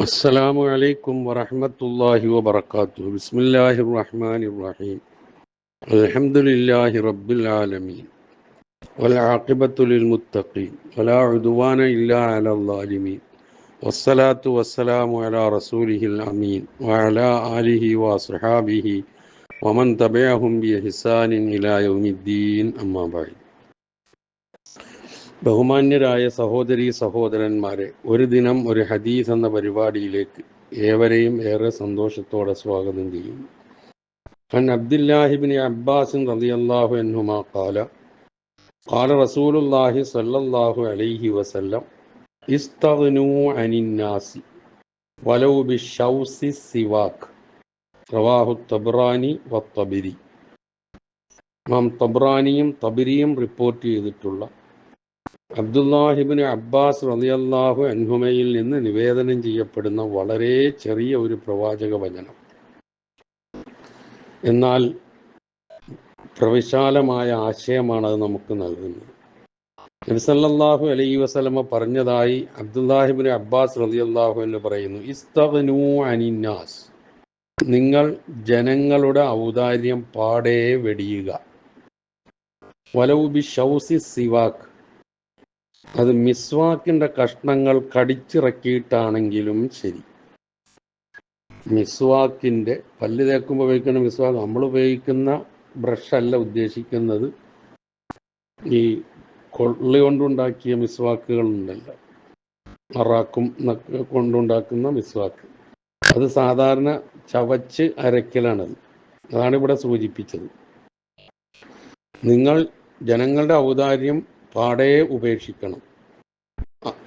السلام عليكم ورحمة الله وبركاته بسم الله الرحمن الرحيم الحمد لله رب العالمين والعاقبة للمتقين ولا عدوان إلا على الظالمين والصلاة والسلام على رسوله الأمين وعلى آله وصحابه ومن تبعهم بإحسان إلى يوم الدين أما بعد ബഹുമാന്യരായ സഹോദരി സഹോദരന്മാരെ ഒരു ദിനം ഒരു ഹദീസ് എന്ന പരിപാടിയിലേക്ക് ഏവരെയും ഏറെ സന്തോഷത്തോടെ സ്വാഗതം ചെയ്യുന്നു عن عبد الله بن عباس رضي الله عنهما قال قال رسول الله صلى الله عليه وسلم استغنوا عن الناس ولو بالشوس السواك رواه الطبراني والطبري ഇമാം തബ്രാനിയും തബിരിയും റിപ്പോർട്ട് ചെയ്തിട്ടുള്ള അബ്ദുല്ലാഹിബിന് അബ്ബാസ് റളിയല്ലാഹു അൻഹുമയിൽ നിന്ന് നിവേദനം ചെയ്യപ്പെടുന്ന വളരെ ചെറിയ ഒരു പ്രവാചക വചനം. എന്നാൽ പ്രവിശാലമായ ആശയമാണ് അത് നമുക്ക് നൽകുന്നത്. നബിസല്ലാഹു അലൈ വസലമ പറഞ്ഞതായി അബ്ദുല്ലാഹിബിന് അബ്ബാസ് റളിയല്ലാഹു എന്ന് പറയുന്നു ഇസ്തഗ്നു അനിന്നാസ്. നിങ്ങൾ ജനങ്ങളുടെ ഔദാര്യം പാടേ വെടിയുക. വലൗ ബി ഷൗസി സിവാക്ക് അത് മിസ്വാക്കിന്റെ കഷ്ണങ്ങൾ കടിച്ചിറക്കിയിട്ടാണെങ്കിലും ശരി. മിസ്വാക്കിന്റെ പല്ല് തേക്കുമ്പോൾ ഉപയോഗിക്കുന്ന മിസ്വാക്ക് നമ്മൾ ഉപയോഗിക്കുന്ന ബ്രഷ് അല്ല ഉദ്ദേശിക്കുന്നത്. ഈ കൊള്ളി കൊണ്ടുണ്ടാക്കിയ മിസ്വാക്കുകൾ ഉണ്ടല്ലോ. അറാക്കും കൊണ്ടുണ്ടാക്കുന്ന മിസ്വാക്ക്. അത് സാധാരണ ചവച്ച് അരക്കലാണത്. അതാണ് ഇവിടെ സൂചിപ്പിച്ചത്. നിങ്ങൾ ജനങ്ങളുടെ ഔദാര്യം പാടെ ഉപേക്ഷിക്കണം.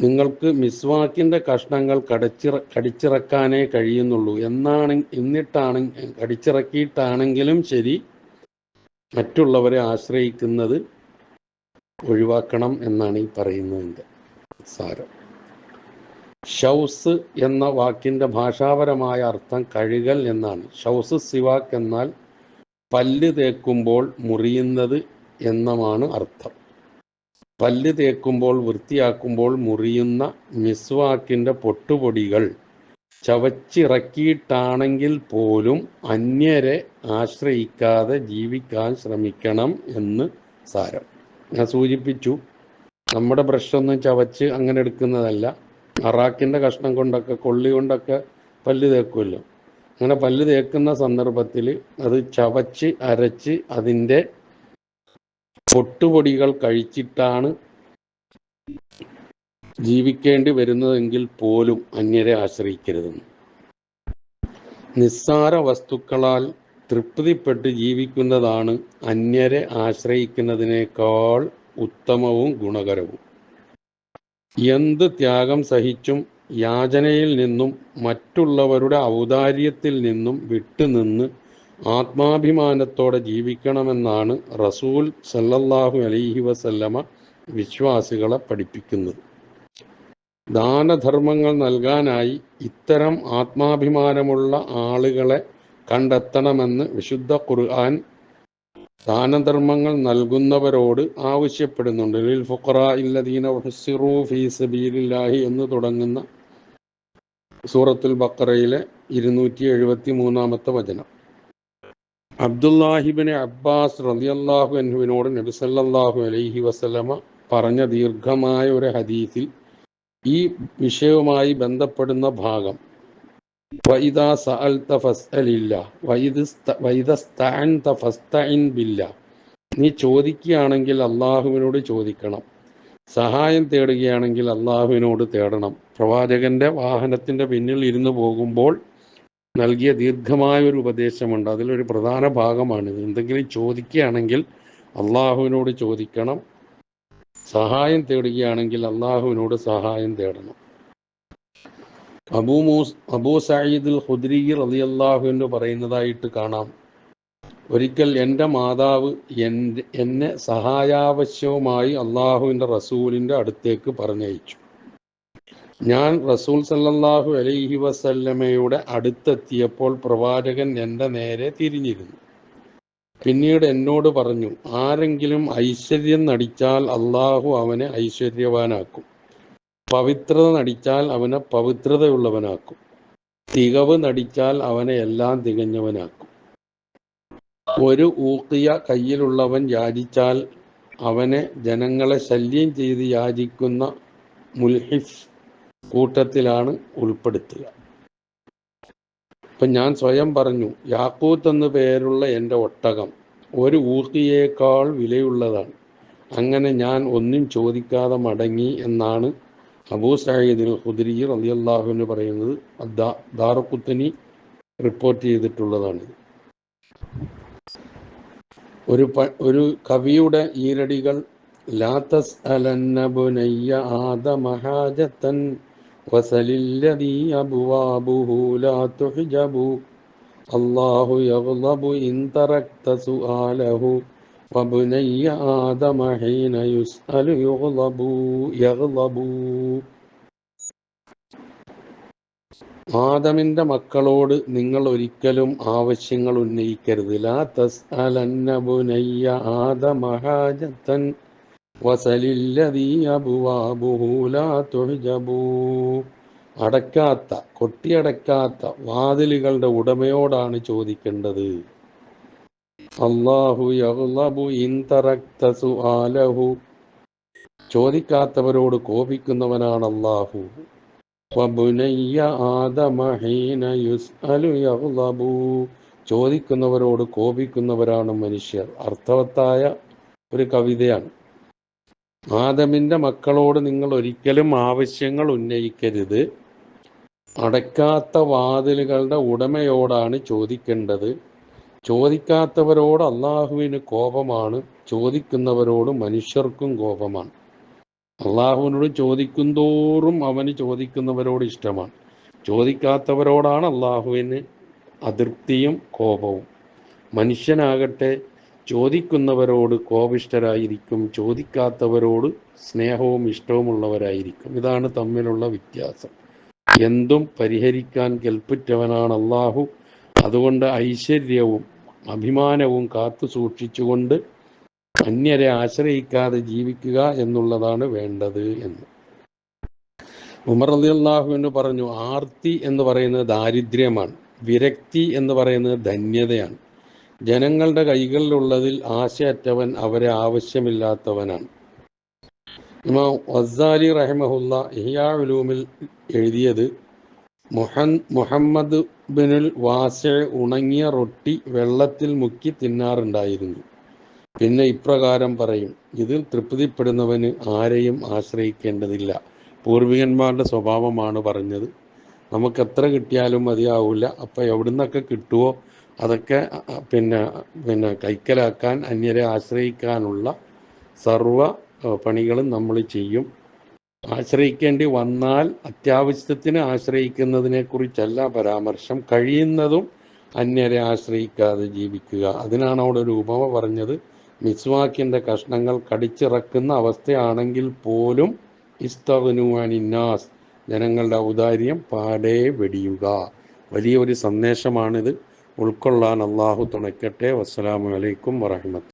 നിങ്ങൾക്ക് മിസ്വാക്കിന്റെ കഷ്ണങ്ങൾ കടിച്ചിറ കടിച്ചിറക്കാനേ കഴിയുന്നുള്ളൂ. എന്നാണ് എന്നിട്ടാണ് കടിച്ചിറക്കിയിട്ടാണെങ്കിലും ശരി. മറ്റുള്ളവരെ ആശ്രയിക്കുന്നത് ഒഴിവാക്കണം എന്നാണ് ഈ പറയുന്നതിന്റെ സാരം. ഷൗസ് എന്ന വാക്കിന്റെ ഭാഷാപരമായ അർത്ഥം കഴുകൽ എന്നാണ്. ഷൗസ് സിവാക്ക് എന്നാൽ പല്ല് തേക്കുമ്പോൾ മുറിയുന്നത് എന്നുമാണ് അർത്ഥം. പല്ല് തേക്കുമ്പോൾ വൃത്തിയാക്കുമ്പോൾ മുറിയുന്ന മിസ്വാക്കിന്റെ പൊട്ടുപൊടികൾ ചവച്ചിറക്കിയിട്ടാണെങ്കിൽ പോലും അന്യരെ ആശ്രയിക്കാതെ ജീവിക്കാൻ ശ്രമിക്കണം എന്ന് സാരം. ഞാൻ സൂചിപ്പിച്ചു നമ്മുടെ ബ്രഷൊന്നും ചവച്ച് അങ്ങനെ എടുക്കുന്നതല്ല. അറാക്കിന്റെ കഷ്ണം കൊണ്ടൊക്കെ കൊള്ളി കൊണ്ടൊക്കെ പല്ല് തേക്കുമല്ലോ. അങ്ങനെ പല്ല് തേക്കുന്ന സന്ദർഭത്തിൽ അത് ചവച്ച് അരച്ച് അതിന്റെ പൊട്ടുപൊടികൾ കഴിച്ചിട്ടാണ് ജീവിക്കേണ്ടി വരുന്നതെങ്കിൽ പോലും അന്യരെ ആശ്രയിക്കരുത് നിസ്സാര വസ്തുക്കളാൽ തൃപ്തിപ്പെട്ട് ജീവിക്കുന്നതാണ് അന്യരെ ആശ്രയിക്കുന്നതിനേക്കാൾ ഉത്തമവും ഗുണകരവും. എന്ത് ത്യാഗം സഹിച്ചും യാചനയിൽ നിന്നും മറ്റുള്ളവരുടെ ഔദാര്യത്തിൽ നിന്നും വിട്ടുനിന്ന് ആത്മാഭിമാനത്തോടെ ജീവിക്കണമെന്നാണ് റസൂൽ സല്ലല്ലാഹു അലൈഹി വസല്ലമ വിശ്വാസികളെ പഠിപ്പിക്കുന്നത്. ദാനധർമ്മങ്ങൾ നൽകാനായി ഇത്തരം ആത്മാഭിമാനമുള്ള ആളുകളെ കണ്ടെത്തണമെന്ന് വിശുദ്ധ ഖുർആൻ ദാനധർമ്മങ്ങൾ നൽകുന്നവരോട് ആവശ്യപ്പെടുന്നുണ്ട്. ലിൽ ഫുഖറാ ഇല്ലദീന ഉഹ്സിറൂ ഫീ സബീലില്ലാഹി എന്ന് തുടങ്ങുന്ന സൂറത്തുൽ ബക്കറയിലെ ഇരുന്നൂറ്റി എഴുപത്തി മൂന്നാമത്തെ വചനം. അബ്ദുല്ലാഹിബിന് അബ്ബാസ് റളിയല്ലാഹു അൻഹുവിനോട് നബി സല്ലല്ലാഹു അലൈഹി വസല്ലമ പറഞ്ഞ ദീർഘമായ ഒരു ഹദീസിൽ ഈ വിഷയവുമായി ബന്ധപ്പെടുന്ന ഭാഗം. വൈദാ സഅൽത ഫസ്തഇൻ ബില്ല. നീ ചോദിക്കുകയാണെങ്കിൽ അള്ളാഹുവിനോട് ചോദിക്കണം. സഹായം തേടുകയാണെങ്കിൽ അള്ളാഹുവിനോട് തേടണം. പ്രവാചകന്റെ വാഹനത്തിന്റെ പിന്നിൽ ഇരുന്ന് പോകുമ്പോൾ നൽകിയ ദീർഘമായ ഒരു ഉപദേശമുണ്ട്. അതിലൊരു പ്രധാന ഭാഗമാണിത് എന്തെങ്കിലും ചോദിക്കുകയാണെങ്കിൽ അള്ളാഹുവിനോട് ചോദിക്കണം. സഹായം തേടുകയാണെങ്കിൽ അള്ളാഹുവിനോട് സഹായം തേടണം. അബൂ മൂസ് അബൂ സയ്യിദുൽ ഖുദ്രി റളിയല്ലാഹു എന്ന് പറയുന്നതായിട്ട് കാണാം. ഒരിക്കൽ എന്റെ മാതാവ് എന്റെ എന്നെ സഹായാവശ്യവുമായി അള്ളാഹുവിന്റെ റസൂലിന്റെ അടുത്തേക്ക് പറഞ്ഞയച്ചു. ഞാൻ റസൂൽ സല്ലല്ലാഹു അലൈഹി വസല്ലമയുടെ അടുത്തെത്തിയപ്പോൾ പ്രവാചകൻ എന്റെ നേരെ തിരിഞ്ഞിരുന്നു. പിന്നീട് എന്നോട് പറഞ്ഞു ആരെങ്കിലും ഐശ്വര്യം നടിച്ചാൽ അള്ളാഹു അവനെ ഐശ്വര്യവാനാക്കും. പവിത്രത നടിച്ചാൽ അവനെ പവിത്രതയുള്ളവനാക്കും. തികവ് നടിച്ചാൽ അവനെ എല്ലാം തികഞ്ഞവനാക്കും. ഒരു ഊക്കിയ കയ്യിലുള്ളവൻ യാചിച്ചാൽ അവനെ ജനങ്ങളെ ശല്യം ചെയ്ത് യാചിക്കുന്ന മുൽഹിഫ് കൂട്ടത്തിലാണ് ഉൾപ്പെടുത്തുക. ഇപ്പം ഞാൻ സ്വയം പറഞ്ഞു യാക്കൂത്ത് എന്നു പേരുള്ള എന്റെ ഒട്ടകം ഒരു ഊക്കിയേക്കാൾ വിലയുള്ളതാണ്. അങ്ങനെ ഞാൻ ഒന്നും ചോദിക്കാതെ മടങ്ങി എന്നാണ് അബൂ സയ്യിദിൽ ഖുദ്രി എന്ന് പറയുന്നത്. ദാറുക്കുത്തനി റിപ്പോർട്ട് ചെയ്തിട്ടുള്ളതാണ്. ഒരു പ- ഒരു കവിയുടെ ഈരടികൾ ലാത്തസ് അലന്നബുനയ്യ ആദ ബുനയ്യ ആദമ ഹാജത്തൻ വസലില്ലദീ അബ്വാബുഹു ലാ തുഹ്ജബു അല്ലാഹു യഗ്ളബു ഇൻ തറക്ത സുആലഹു وبني آدم حين يسأل يغضب يغضب ആദമിന്റെ മക്കളോട് നിങ്ങൾ ഒരിക്കലും ആവശ്യങ്ങൾ ഉന്നയിക്കരുത് ലാ തസ്അലന്ന ബുനയ്യ ആദമ അടക്കാത്ത കൊട്ടിയടക്കാത്ത വാതിലുകളുടെ ഉടമയോടാണ് ചോദിക്കേണ്ടത്. അള്ളാഹു ഇൻതറക്ത സുആലഹു. ചോദിക്കാത്തവരോട് കോപിക്കുന്നവനാണ് അള്ളാഹു വബുനയ്യ ആദമ ഹീന ചോദിക്കുന്നവരോട് കോപിക്കുന്നവരാണ് മനുഷ്യർ. അർത്ഥവത്തായ ഒരു കവിതയാണ്. ആദമിന്റെ മക്കളോട് നിങ്ങൾ ഒരിക്കലും ആവശ്യങ്ങൾ ഉന്നയിക്കരുത്. അടയ്ക്കാത്ത വാതിലുകളുടെ ഉടമയോടാണ് ചോദിക്കേണ്ടത്. ചോദിക്കാത്തവരോട് അള്ളാഹുവിന് കോപമാണ്. ചോദിക്കുന്നവരോട് മനുഷ്യർക്കും കോപമാണ്. അള്ളാഹുവിനോട് ചോദിക്കുന്തോറും അവന് ചോദിക്കുന്നവരോട് ഇഷ്ടമാണ്. ചോദിക്കാത്തവരോടാണ് അള്ളാഹുവിന് അതൃപ്തിയും കോപവും. മനുഷ്യനാകട്ടെ ചോദിക്കുന്നവരോട് കോപിഷ്ടരായിരിക്കും ചോദിക്കാത്തവരോട് സ്നേഹവും ഇഷ്ടവുമുള്ളവരായിരിക്കും. ഇതാണ് തമ്മിലുള്ള വ്യത്യാസം. എന്തും പരിഹരിക്കാൻ കൽപ്പറ്റവനാണ് അള്ളാഹു അതുകൊണ്ട് ഐശ്വര്യവും അഭിമാനവും കാത്തു സൂക്ഷിച്ചുകൊണ്ട് അന്യരെ ആശ്രയിക്കാതെ ജീവിക്കുക എന്നുള്ളതാണ് വേണ്ടത് എന്ന്. ഉമർ അലി അള്ളാഹുവിന് പറഞ്ഞു ആർത്തി എന്ന് പറയുന്നത് ദാരിദ്ര്യമാണ്. വിരക്തി എന്ന് പറയുന്നത് ധന്യതയാണ്. ജനങ്ങളുടെ കൈകളിലുള്ളതിൽ ആശയറ്റവൻ അവരെ ആവശ്യമില്ലാത്തവനാണ്. ഇമാം വസാലി റഹ്മഹുല്ല ഇഹിയാ ഉലൂമിൽ എഴുതിയത് മുഹൻ- മുഹമ്മദ് ബിനുൽ വാസ ഉണങ്ങിയ റൊട്ടി വെള്ളത്തിൽ മുക്കി തിന്നാറുണ്ടായിരുന്നു. പിന്നെ ഇപ്രകാരം പറയും ഇതിൽ തൃപ്തിപ്പെടുന്നവന് ആരെയും ആശ്രയിക്കേണ്ടതില്ല. പൂർവികന്മാരുടെ സ്വഭാവമാണ് പറഞ്ഞത്. നമുക്ക് എത്ര കിട്ടിയാലും മതിയാവില്ല അപ്പം എവിടുന്നൊക്കെ കിട്ടുമോ അതൊക്കെ പിന്നെ പിന്നെ കൈക്കലാക്കാൻ അന്യരെ ആശ്രയിക്കാനുള്ള സർവ പണികളും നമ്മൾ ചെയ്യും. ആശ്രയിക്കേണ്ടി വന്നാൽ അത്യാവശ്യത്തിന് ആശ്രയിക്കുന്നതിനെ കുറിച്ചല്ല പരാമർശം. കഴിയുന്നതും അന്യരെ ആശ്രയിക്കാതെ ജീവിക്കുക. അതിനാണ് അവിടെ ഒരു ഉപമ പറഞ്ഞത്. മിസ്വാക്കിന്റെ കഷ്ണങ്ങൾ കടിച്ചിറക്കുന്ന അവസ്ഥയാണെങ്കിൽ പോലും ഇസ്തവനുവാനിന്നാസ് ജനങ്ങളുടെ ഔദാര്യം പാടേ വെടിയുക. വലിയൊരു സന്ദേശമാണിത്. ഉൾക്കൊള്ളാൻ അള്ളാഹു തുണയ്ക്കട്ടെ. വസ്സലാമലൈക്കും വറഹ്മത്ത്